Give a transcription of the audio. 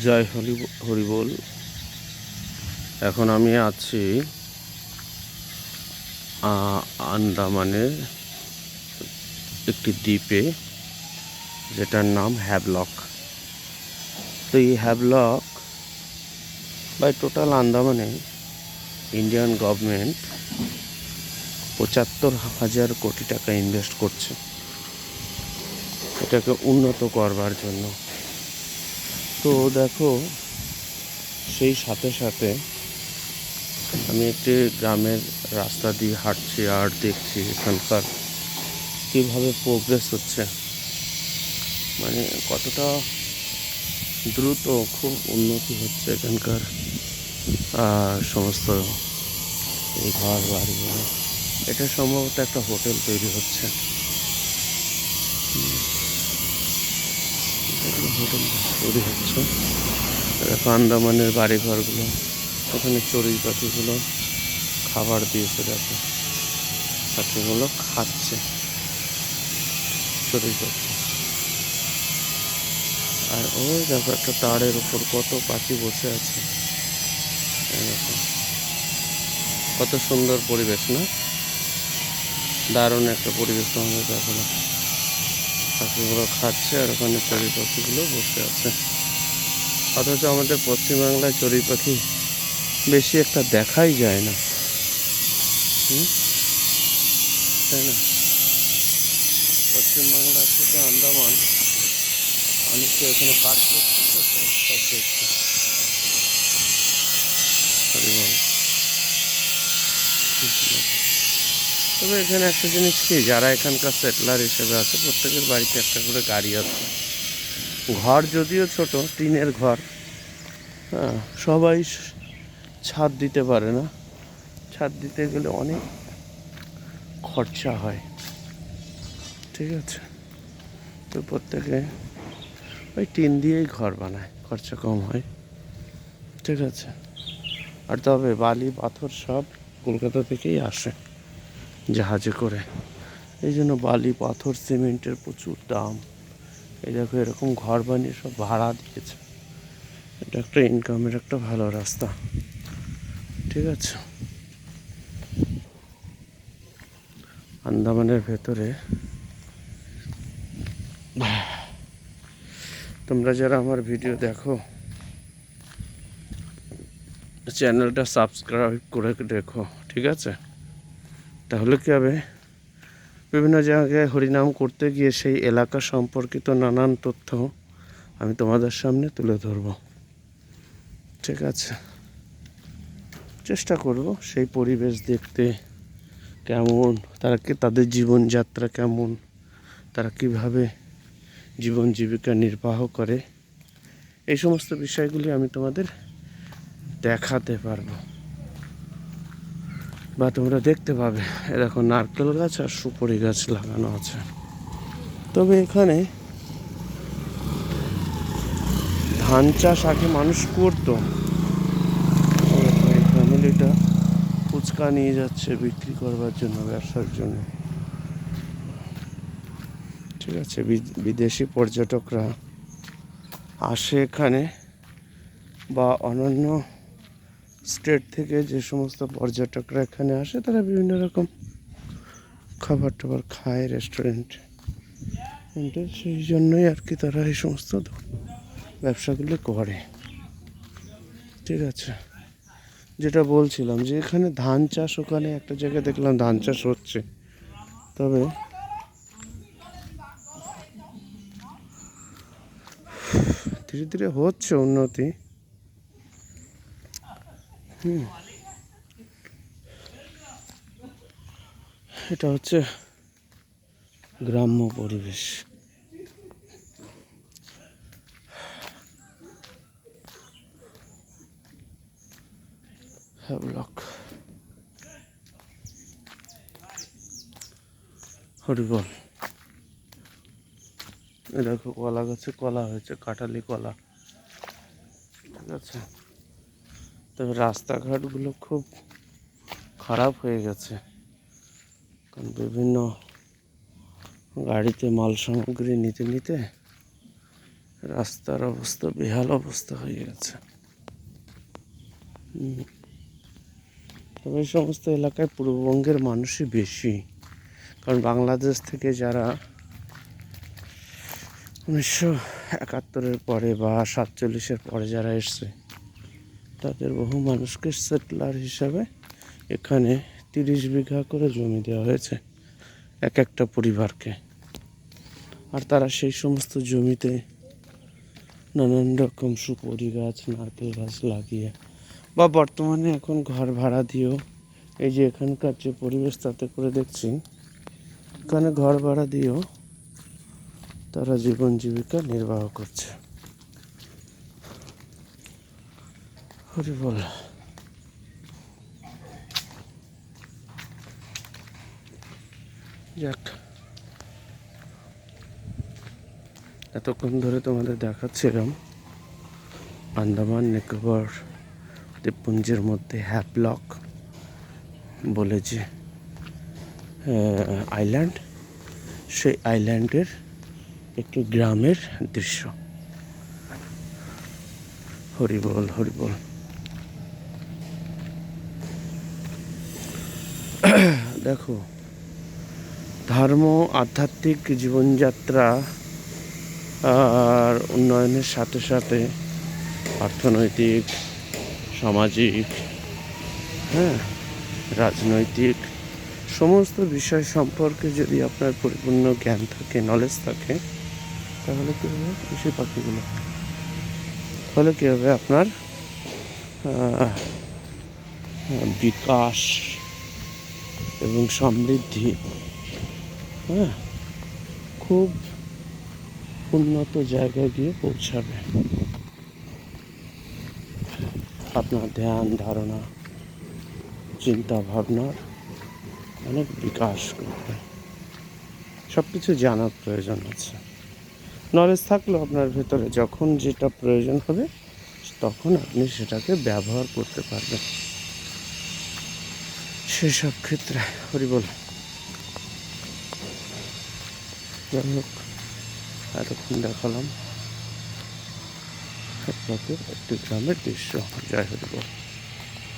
জয় হরি হরিবোল এখন আমি আছি আন্দামানের একটি দ্বীপে, যেটার নাম হ্যাভলক। তো এই হ্যাভলক বাই টোটাল আন্দামানে ইন্ডিয়ান গভর্নমেন্ট পঁচাত্তর হাজার কোটি টাকা ইনভেস্ট করছে। এটাকে উন্নত করবার জন্য। তো দেখো, সেই সাথে সাথে আমি একটি গ্রামের রাস্তা দিয়ে হাঁটছি আর দেখছি এখানকার কীভাবে প্রোগ্রেস হচ্ছে। মানে কতটা দ্রুত খুব উন্নতি হচ্ছে এখানকার সমস্ত এই ঘর বাড়িগুলো এটা সম্ভবত একটা হোটেল তৈরি হচ্ছে। হোটেল তৈরি হচ্ছে। দেখো আন্দামানের বাড়ি ঘরগুলো ওখানে চড়ুই পাখিগুলো খাবার দিয়েছে, দেখো। পাখিগুলো খাচ্ছে, চড়ুই পাখি। আর ওই দেখো একটা তারের উপর কত পাখি বসে আছে। কত সুন্দর পরিবেশ, না? দারুণ একটা পরিবেশ তোমাদের দেখালাম। পাখিগুলো খাচ্ছে আর ওখানে চড়ুই পাখিগুলো বসে আছে। অথচ আমাদের পশ্চিমবাংলায় চড়ুই পাখি বেশি একটা দেখাই যায় না। তাই না? পশ্চিমবাংলার থেকে আন্দামান অনেকে এখানে কাজ করছে তো, সব দেখছে। তবে এখানে একটা জিনিস কি, যারা এখানকার সেটলার হিসেবে আছে, প্রত্যেকের বাড়িতে একটা করে গাড়ি আছে। ঘর যদিও ছোট, টিনের ঘর হ্যাঁ সবাই ছাদ দিতে পারে না। ছাদ দিতে গেলে অনেক খরচা হয়। ঠিক আছে? তো প্রত্যেকে ওই টিন দিয়েই ঘর বানায়, খরচা কম হয়। ঠিক আছে? আর তবে বালি, পাথর সব কলকাতা থেকেই আসে। জাহাজে করে। এই জন্য বালি, পাথর, সিমেন্টের প্রচুর দাম। এই দেখো, এরকম ঘর বানিয়ে সব ভাড়া দিয়েছে। এটা একটা ইনকামের একটা ভালো রাস্তা। ঠিক আছে? আন্দামানের ভেতরে তোমরা যারা আমার ভিডিও দেখো, চ্যানেলটা সাবস্ক্রাইব করে দেখো ঠিক আছে? তাহলে কী হবে? বিভিন্ন জায়গায় হরিনাম করতে গিয়ে সেই এলাকা সম্পর্কিত নানান তথ্য আমি তোমাদের সামনে তুলে ধরব। ঠিক আছে। চেষ্টা করব সেই পরিবেশ দেখতে কেমন, তারা কি তাদের জীবনযাত্রা কেমন, তারা কীভাবে জীবন জীবিকা নির্বাহ করে, এই সমস্ত বিষয়গুলি আমি তোমাদের দেখাতে পারব। বা তোমরা দেখতে পাবে এরকম নারকেল গাছ আর সুপারি গাছ লাগানো আছে। তবে এখানে ধান চাষ আগে মানুষ করতো। এই ফ্যামিলিটা ফুচকা নিয়ে যাচ্ছে বিক্রি করবার জন্য, ব্যবসার জন্য। ঠিক আছে বিদেশি পর্যটকরা আসে এখানে বা অন্যান্য স্টেট থেকে যে সমস্ত পর্যটকরা এখানে আসে, তারা বিভিন্ন রকম খাবার টাবার খায় রেস্টুরেন্ট সেই জন্যই আর কি তারা এই সমস্ত ব্যবসাগুলো করে। ঠিক আছে। যেটা বলছিলাম যে এখানে ধান চাষ ওখানে একটা জায়গায় দেখলাম ধান চাষ হচ্ছে। তবে ধীরে ধীরে হচ্ছে উন্নতি। এটা হচ্ছে গ্রাম্য পরিবেশ। হ্যাভলক হরিবল এ দেখো কলা গাছে কলা হয়েছে কাটালি কলা। ঠিক আছে। তবে রাস্তাঘাটগুলো খুব খারাপ হয়ে গেছে। কারণ বিভিন্ন গাড়িতে মাল সামগ্রী নিতে নিতে রাস্তার অবস্থা, বেহাল অবস্থা হয়ে গেছে। তবে এই সমস্ত এলাকায় পূর্ববঙ্গের মানুষই বেশি। কারণ বাংলাদেশ থেকে যারা উনিশশো একাত্তরের পরে বা সাতচল্লিশের পরে যারা এসছে তাদের বহু মানুষকে সেটলার হিসাবে এখানে তিরিশ বিঘা করে জমি দেওয়া হয়েছে, এক একটা পরিবারকে। আর তারা সেই সমস্ত জমিতে নানান রকম সুপরি গাছ, নারকেল গাছ লাগিয়ে, বা বর্তমানে এখন ঘর ভাড়া দিয়েও এই যে এখানকার যে পরিবেশ তাতে করে দেখছি, এখানে ঘর ভাড়া দিয়েও তারা জীবন জীবিকা নির্বাহ করছে। হরি বল। যাক। এতক্ষণ ধরে তোমাদের দেখাচ্ছিলাম আন্দামান নিকোবর দ্বীপপুঞ্জের মধ্যে হ্যাপলক বলে যে আইল্যান্ড সেই আইল্যান্ডের একটি গ্রামের দৃশ্য। হরিবল হরিবল দেখো, ধর্ম, আধ্যাত্মিক জীবনযাত্রা আর উন্নয়নের সাথে সাথে অর্থনৈতিক, সামাজিক হ্যাঁ রাজনৈতিক সমস্ত বিষয় সম্পর্কে যদি আপনার পরিপূর্ণ জ্ঞান থাকে নলেজ থাকে, তাহলে কী হবে? কৃষি পাখিগুলো। তাহলে কী হবে? আপনার বিকাশ এবং সমৃদ্ধি। হ্যাঁ? খুব উন্নত জায়গায় গিয়ে পৌঁছাবে। আপনার ধ্যান, ধারণা চিন্তা ভাবনার অনেক বিকাশ করবে সব কিছু জানার প্রয়োজন আছে। নলেজ থাকলেও আপনার ভেতরে যখন যেটা প্রয়োজন হবে, তখন আপনি সেটাকে ব্যবহার করতে পারবেন। সেসব ক্ষেত্রে হরি বল। যাই হোক এতক্ষণ দেখালাম। একটি গ্রামের দৃশ্য। জয় হরি বল।